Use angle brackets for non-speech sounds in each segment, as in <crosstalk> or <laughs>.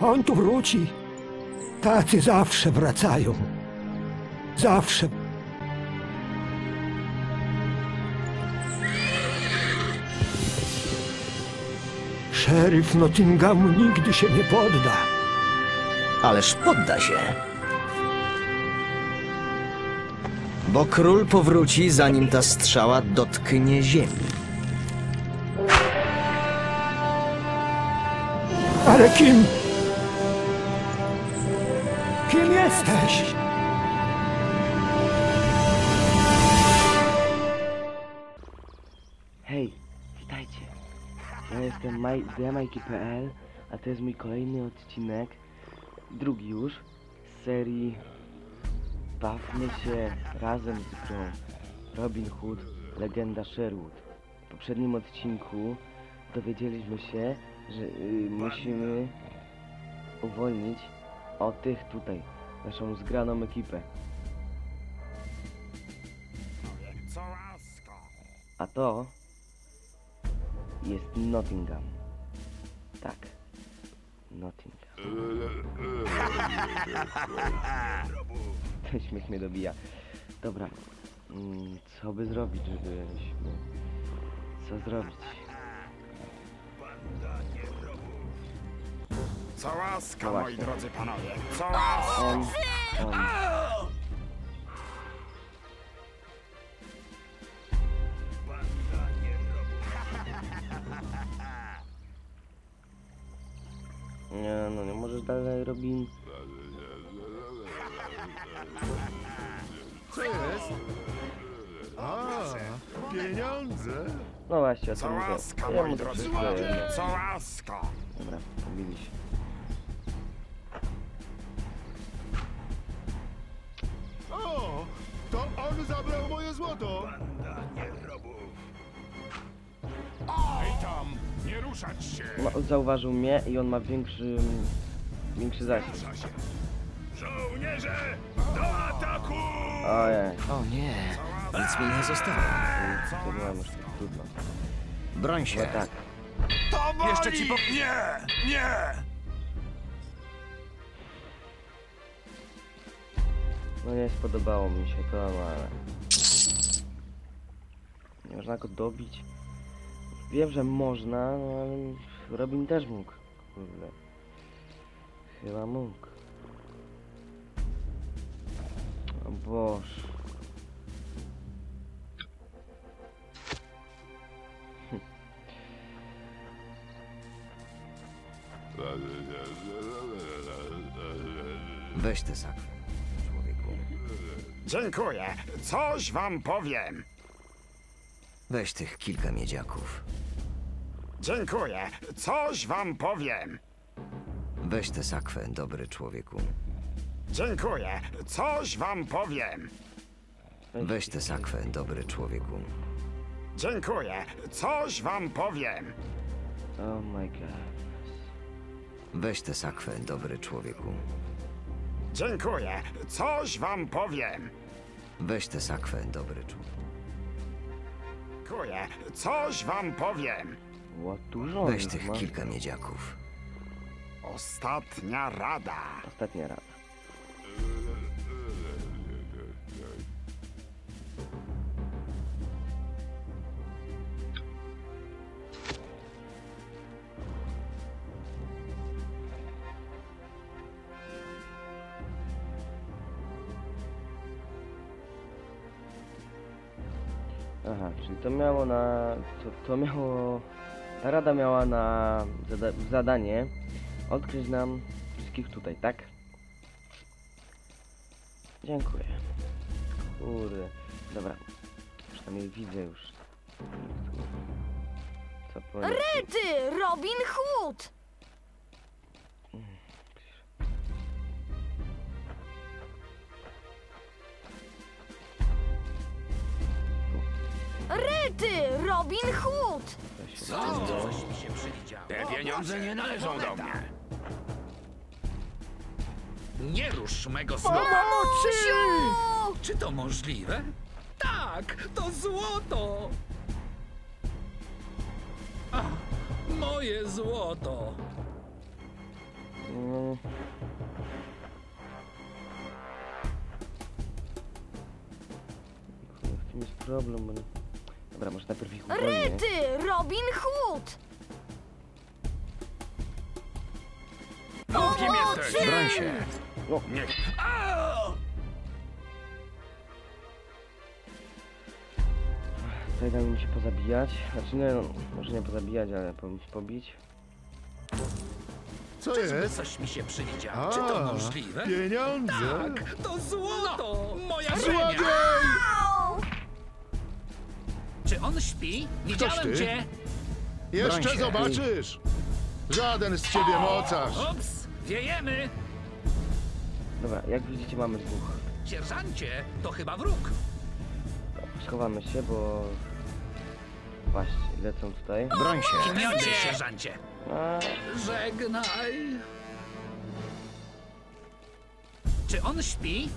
On tu wróci. Tacy zawsze wracają. Zawsze. Szeryf Nottinghamu nigdy się nie podda. Ależ podda się. Bo król powróci, zanim ta strzała dotknie ziemi. Ale kim? Kim jesteś? Hej, witajcie. Ja jestem Maj- TheMajki.pl, a to jest mój kolejny odcinek, drugi już, z serii Bawmy się razem z grą Robin Hood, Legenda Sherwood. W poprzednim odcinku dowiedzieliśmy się, że y, musimy uwolnić o tych tutaj, naszą zgraną ekipę. A to jest Nottingham. Tak. Nottingham. <laughs> <laughs> Śmiech mnie dobija. Dobra. Mm, Co by zrobić, żebyśmy... Co zrobić? Co łaska, moi drodzy panowie. Co łaska. On... On... Właśnie, o Co tym mówię. łaska, Ja moi to drodzy wszystko panowie. jedno. Co łaska. Dobra, pobili się. O, to on zabrał moje złoto. Ej tam, nie ruszać się. Ma, zauważył mnie i on ma większy... Większy zasięg. Żołnierze, do ataku! Ojej, O nie, nic mi nie zostało. to była już trudno. Broń się. tak. To boli! Jeszcze ci po... Nie, nie! No nie spodobało mi się to, no ale... Nie można go dobić. Wiem, że można, no ale Robin też mógł. Kurde. Chyba mógł. O Boże. Weź tę sakwę, człowieku. Dziękuję. Coś wam powiem. Weź tych kilka miedziaków. Dziękuję. Coś wam powiem. Weź tę sakwę, dobry człowieku. Dziękuję. Coś wam powiem. Weź tę sakwę, dobry człowieku. Dziękuję. Coś wam powiem. Oh my god. Weź tę sakwę, dobry człowieku. Dziękuję. Coś wam powiem. Weź tę sakwę, dobry człowieku. Dziękuję. Coś wam powiem. Dużo Weź tych kilka miedziaków. Ostatnia rada. Ostatnia rada. Na... To, to miało... Ta rada miała na zada zadanie odkryć nam wszystkich tutaj, tak? Dziękuję. Kurde. Dobra. Przynajmniej widzę już. Co po... Ty, Robin Hood! Robin Hood! Te pieniądze nie należą do mnie. Nie rusz mego smoka. Mamusiu! Czy to możliwe? Tak, to złoto! moje złoto. Kurde, W tym jest problem, bo... nie- Dobra, może najpierw ich uwolnię. Ryty, Robin Hood! No, kim jesteś? Broń się. Nie. Au! Tutaj damy mi się pozabijać. Znaczy nie, no, może nie pozabijać, ale się pobić. Co Czyżby jest? coś mi się przywidziało? Czy to możliwe? Pieniądze? Tak, to złoto! moja Złodziej! ziemia! Czy on śpi? Widziałem ty? cię! Jeszcze się. zobaczysz! Żaden z ciebie mocarz! Ups, wiejemy! Dobra, jak widzicie mamy dwóch. Sierżancie, to chyba wróg. Schowamy się, bo... Właśnie, lecą tutaj. Broń się. Tędy, sierżancie. A, Żegnaj. Czy on śpi?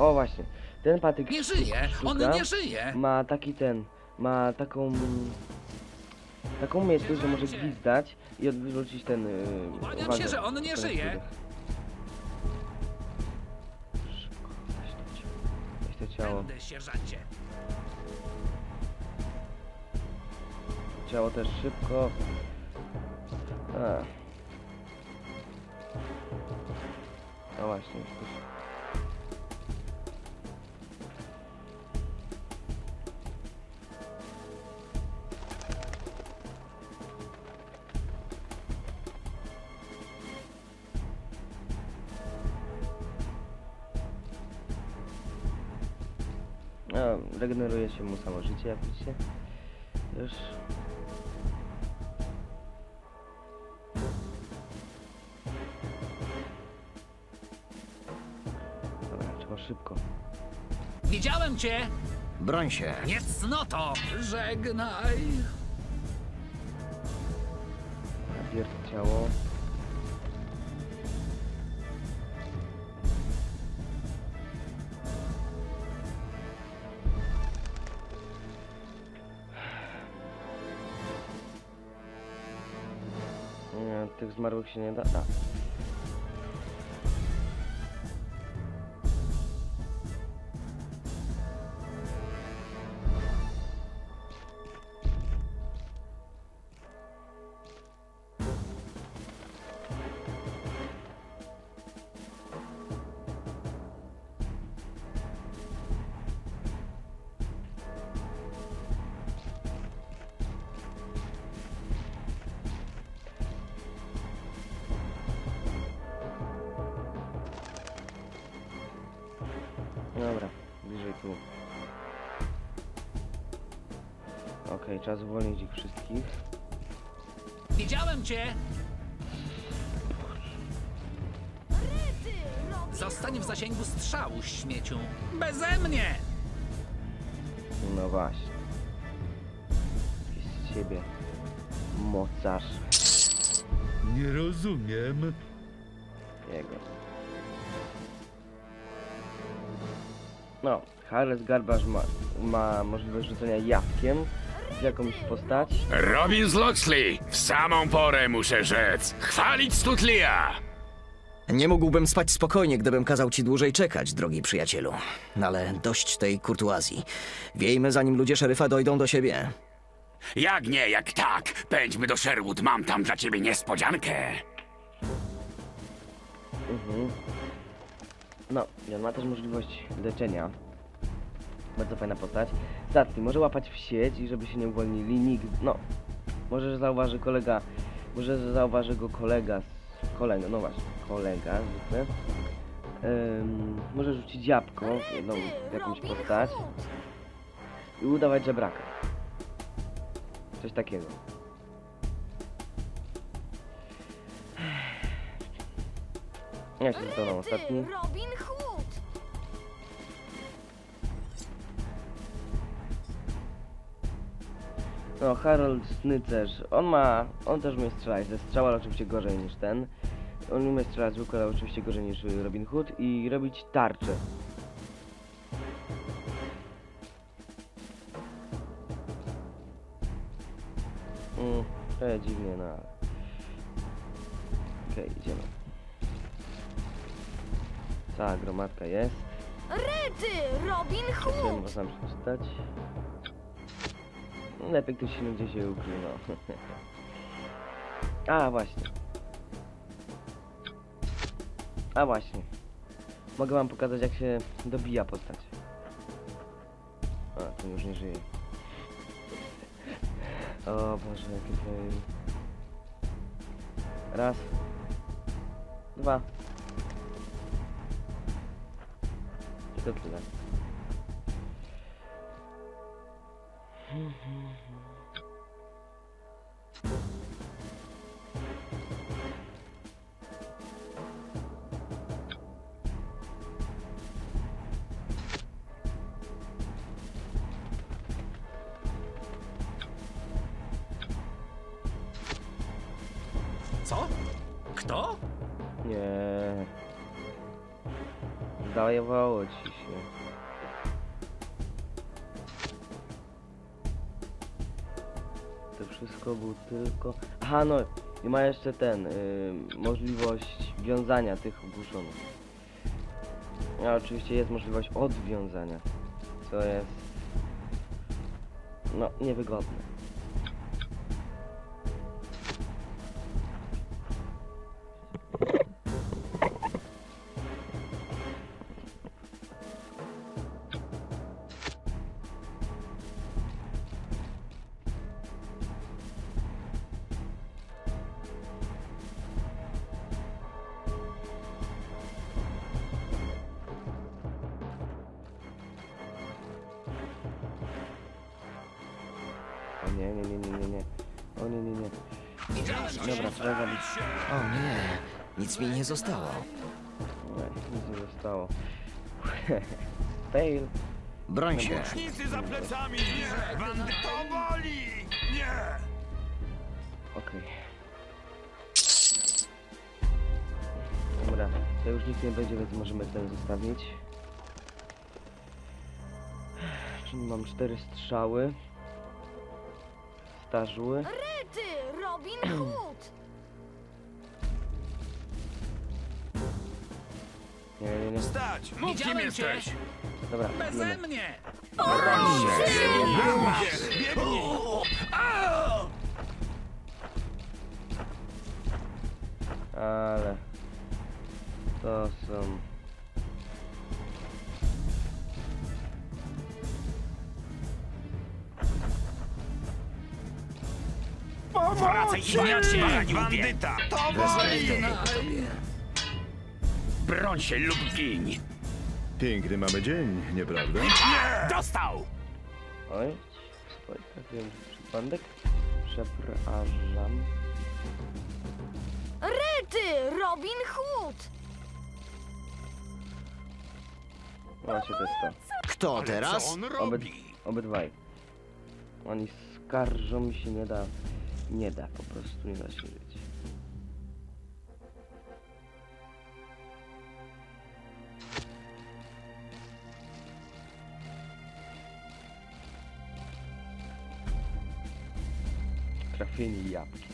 O właśnie, ten patyk Nie żyje, on nie żyje. ma taki ten, ma taką... Taką umiejętność, że może gwizdać i odwrócić ten... Yy, Obawiam uwagę. się, że on nie Ten żyje. Szybko, weź to ciało. Weź to ciało. Tędy, sierżancie. Ciało też szybko. A. No właśnie, już też. No, regeneruje się mu samo życie, jak widzicie. Już. Dobra, trzeba szybko. Widziałem cię! Broń się. Nie cnoto! Żegnaj! Tych zmarłych się nie da. A. Czas uwolnić ich wszystkich. Widziałem cię! Zostań w zasięgu strzału, śmieciu. Beze mnie! No właśnie. Jakiś z ciebie mocarz Nie rozumiem. jego. No, Harles Garbarz ma, ma możliwość rzucenia jabłkiem jakąś postać. Robin z Loxley! W samą porę muszę rzec! Chwalić Stutlia! Nie mógłbym spać spokojnie, gdybym kazał ci dłużej czekać, drogi przyjacielu. Ale dość tej kurtuazji. Wiejmy, zanim ludzie szeryfa dojdą do siebie. Jak nie, jak tak! Pędźmy do Sherwood, mam tam dla ciebie niespodziankę! Mhm. No, i on ma też możliwość leczenia. Bardzo fajna postać. Statli, może łapać w sieć i żeby się nie uwolnili nikt. No, może że zauważy kolega, może że zauważy go kolega, z- kolega, no właśnie, kolega zwykle. Ym, może rzucić jabłko w jakąś postać i udawać żebraka. Coś takiego. Ja się zostałem ostatni. No, Harold Snycerz. On ma... On też umie strzelać ze strzała, ale oczywiście gorzej niż ten. On umie strzelać z ale oczywiście gorzej niż Robin Hood i robić tarcze. Mm, trochę dziwnie, no ale... Okej, okay, idziemy. Cała gromadka jest. Rety! Robin Hood! Możemy sam przeczytać. Lepiej ktoś się gdzie się ukrywał. <laughs> A, właśnie. A, właśnie. Mogę wam pokazać, jak się dobija postać. A, ten już nie żyje. O Boże, jakie fail. Raz. Dwa. I to tyle. Co? Kto? Nie. Zdawało ci tylko... Aha, no i ma jeszcze ten, y, możliwość wiązania tych ogłuszonych. A oczywiście jest możliwość odwiązania, co jest... No, niewygodne. Zostało. Nie, nic nie zostało. <laughs> Fail. Broń się. Łucznicy za plecami! Nie! Bandy to boli! Nie! Okej. Dobra, to już nic nie będzie, więc możemy ten zostawić. Czyli mam cztery strzały. Starzły. Rety, Robin Hood! Nie, nie, nie. Stać! Mów kim Widziałem cię. jesteś! Dobra, Beze idziemy. mnie! Biegnij! Ale... To są... Wracaj, idiocie! Bandyta! To boli! Broń się lub gin! Piękny mamy dzień, nieprawda? Dostał! Oj, swój trafiłem w przypadek. Przepraszam. Rety, Robin Hood! Właśnie to jest to. Kto teraz? Co on Obyd robi? obydwaj. Oni skarżą mi się nie da. Nie da, po prostu nie da się żyć. Trafienie jabłki.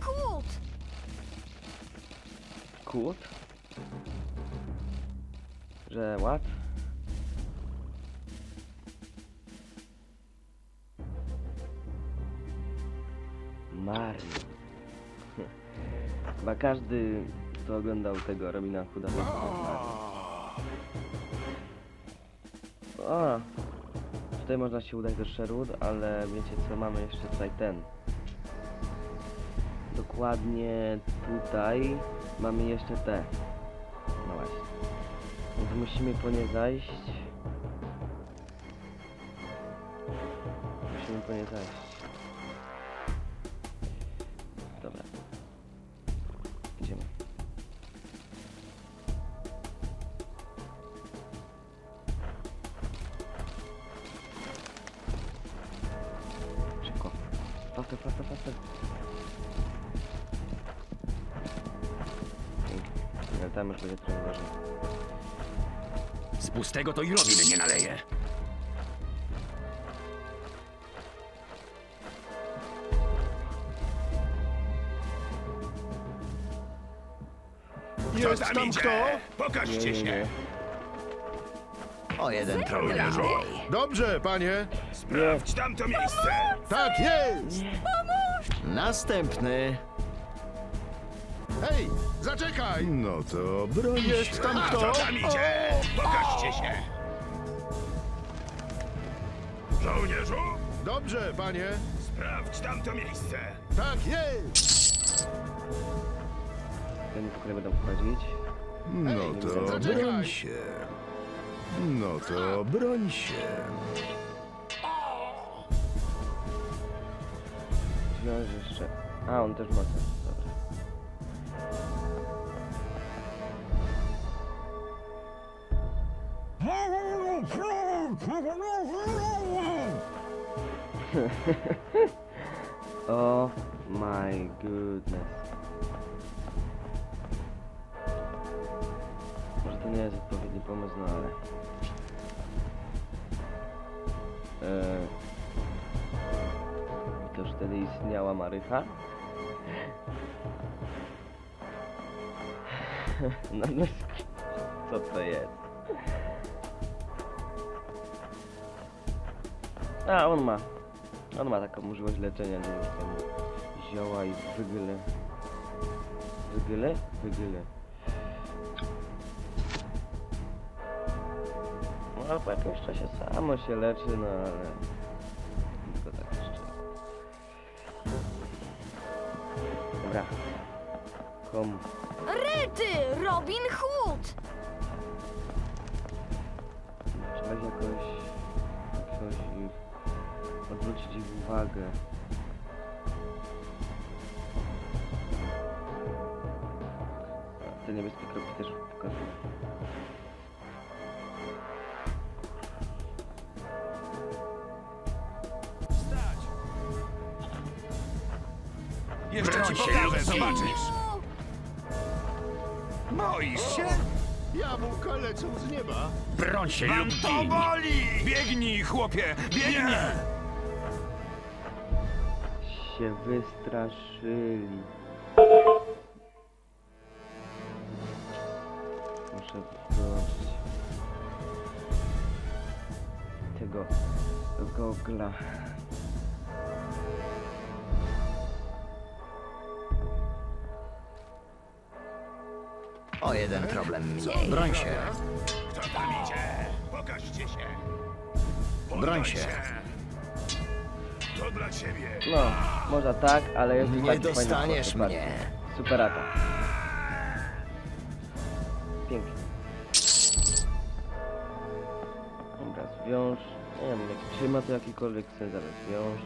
Hood! Kłód? Że ład? Mario. <laughs> Chyba każdy, kto oglądał tego Robina Hooda. O! Tutaj można się udać do Sherwood, ale wiecie co, mamy jeszcze tutaj ten. Dokładnie tutaj mamy jeszcze te. No właśnie. Więc musimy po nie zajść. Musimy po nie zajść. tego to i robiny nie naleje. Jest tam idzie? kto? Pokażcie się. O jeden problem. Leżą. Dobrze, panie. Sprawdź tamto miejsce. Tak jest! Następny. Hej, zaczekaj! No to broń Jest tam A kto? co tam idzie? Pokażcie się. Żołnierzu, Dobrze, panie. sprawdź tamto miejsce. Tak jest! Ten w ogóle będą wchodzić. No to broń się. No to broń się. Myślałem, że jeszcze... A, on też ma ten. <laughs> oh my goodness. Może to nie jest odpowiedni pomysł, no ale... Eee... To już wtedy istniała Marycha? <laughs> No, no, co to jest? A, on ma. On ma taką możliwość leczenia, nie wiem, tam zioła i wygyle. Wygyle? Wygyle. No, po jakimś czasie samo się leczy, no ale... Tylko tak jeszcze. Dobra. Komu? Ryty, Robin Hood! Trzeba jakoś... odwrócić ich uwagę. Te niebieskie kropki też pokazują. Jeszcze ci pokażę, zobaczysz. Boisz się? Jabłka lecą z nieba. Broń się Wam lub to gin. boli! Biegnij, chłopie, biegnij! Się wystraszyli. Muszę wziąć tego gogla. O jeden problem mniej. Broń się. Kto tam idzie? Pokażcie się. Broń się. To dla ciebie. No, można tak, ale jest Nie fajny dostaniesz mnie. Super atak. Pięknie. Dobra, zwiąż. Nie wiem, jak, czy ma to jakikolwiek sens, ale zwiąż.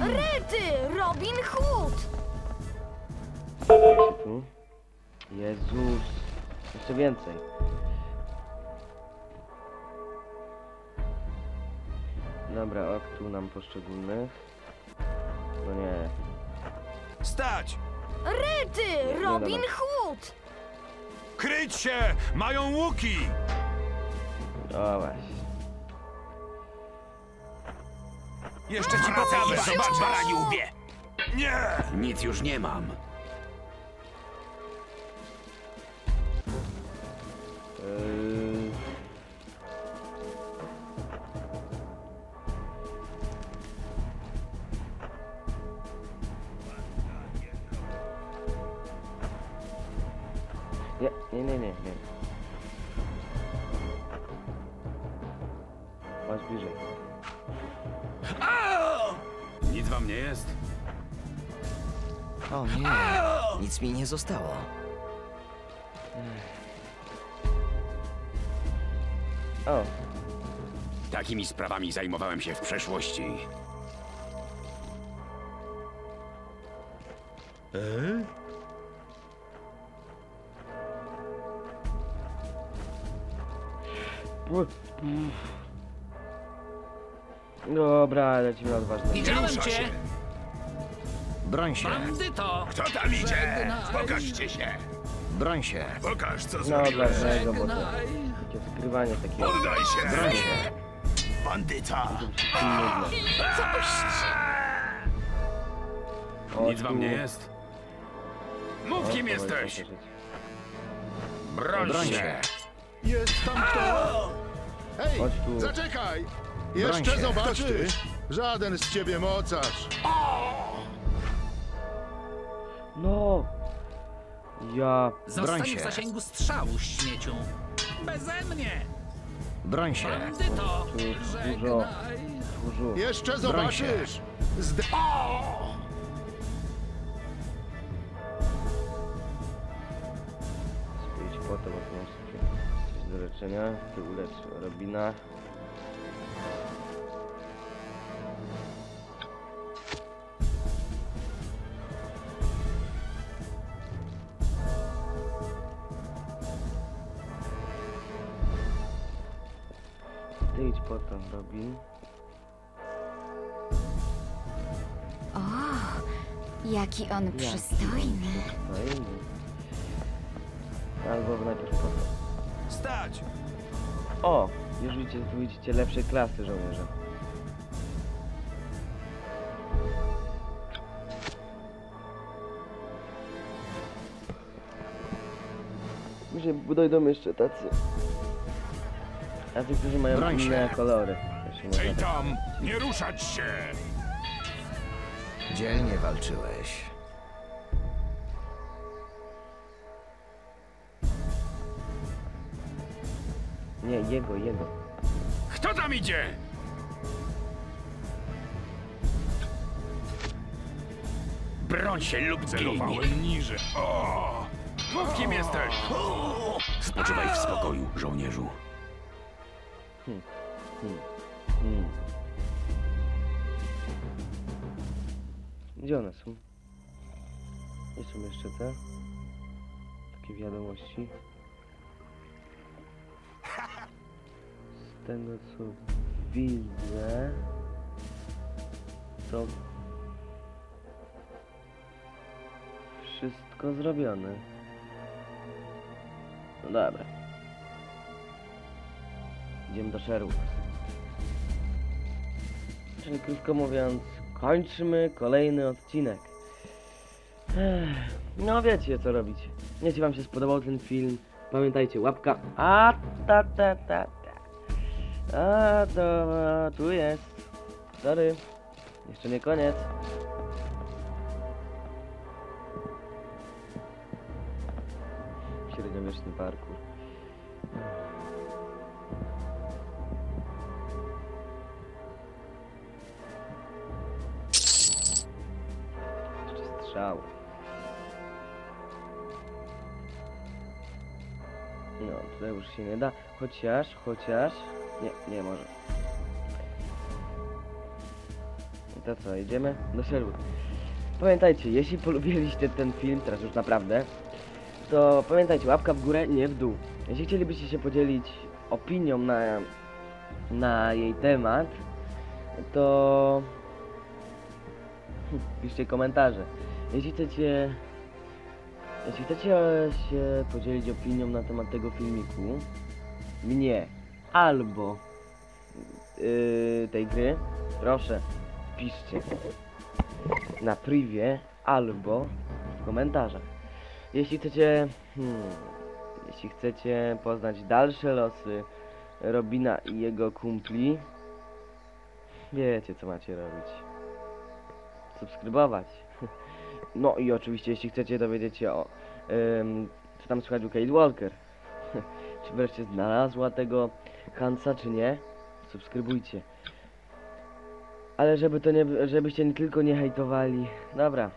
Ryty, Robin Hood! Tu? Jezus. Jeszcze więcej. Dobra, ok, tu nam poszczególnych. No nie. Stać! Ryty, Robin dobra. Hood! Kryć się! Mają łuki! O właśnie. Jeszcze ci pokażę, zobacz, barani łbie! Nie! Nic już nie mam. Yy... Nie, nie, nie, nie, nie. Masz bliżej. Nic wam nie jest? O nie, nic mi nie zostało. O, Takimi sprawami zajmowałem się w przeszłości. Dobra, lecimy na odważne. Widziałem rusza cię! się. Broń się. Bandyto! Kto tam idzie? Żegnaj. Pokażcie się! Broń się. Pokaż, co No zrobiłeś. odważnego, bo to Żegnaj! takie skrywanie takie Poddaj się! Broń się. Bandyta! O Nic wam nie jest? Mów, kim jesteś! Broń Broń się! się. Jest tam kto? Hej, Chodź tu. zaczekaj! Broń Jeszcze zobaczysz! Żaden z ciebie mocarz! No! Ja... Zostań się. w zasięgu strzału, śmieciu. Beze mnie! Broń się. Bandyto! Tu jest dużo. Żegnaj! Jeszcze Broń zobaczysz! Zde... Idź po to, bo tu masz coś do leczenia. Ty ulecz Robina. To, Robin. O, jaki on Jaki przystojny. Przystojny. Albo najpierw po. Stać! O! Już widzicie, tu widzicie lepszej klasy żołnierza. Myślę, dojdą jeszcze tacy. Tacy, którzy mają Broń się. inne kolory. Ej tam! Nie ruszać się! Dzielnie walczyłeś. Nie, jego, jego. Kto tam idzie? Broń się lub gin! Celowałem niżej. O! Mów, kim jesteś! Spoczywaj w spokoju, żołnierzu. Hmm. Gdzie one są? Gdzie są jeszcze te? Takie wiadomości. Z tego co widzę, to wszystko zrobione. No dobra. Idziemy do Sherwood. Czyli krótko mówiąc, kończymy kolejny odcinek. No wiecie co robić. Jeśli wam się spodobał ten film, pamiętajcie, łapka. A ta ta ta ta. A to tu jest. Sorry. Jeszcze nie koniec. Średniowieczny parkour. Jeszcze strzał. No, tutaj już się nie da. Chociaż, chociaż... Nie, nie może. I to co, idziemy do Sherwood. Pamiętajcie, jeśli polubiliście ten film, teraz już naprawdę, to pamiętajcie, łapka w górę, nie w dół. Jeśli chcielibyście się podzielić opinią na, na jej temat, to <laughs> piszcie komentarze. Jeśli chcecie jeśli chcecie się podzielić opinią na temat tego filmiku, mnie albo yy, tej gry, proszę piszcie na privie albo w komentarzach. Jeśli chcecie, hmm, jeśli chcecie poznać dalsze losy Robina i jego kumpli, wiecie co macie robić. Subskrybować. No i oczywiście, jeśli chcecie dowiedzieć się o ym, co tam słychać u Kate Walker, <laughs> czy wreszcie znalazła tego Hansa, czy nie, subskrybujcie. Ale żeby to nie, żebyście nie tylko nie hejtowali. Dobra,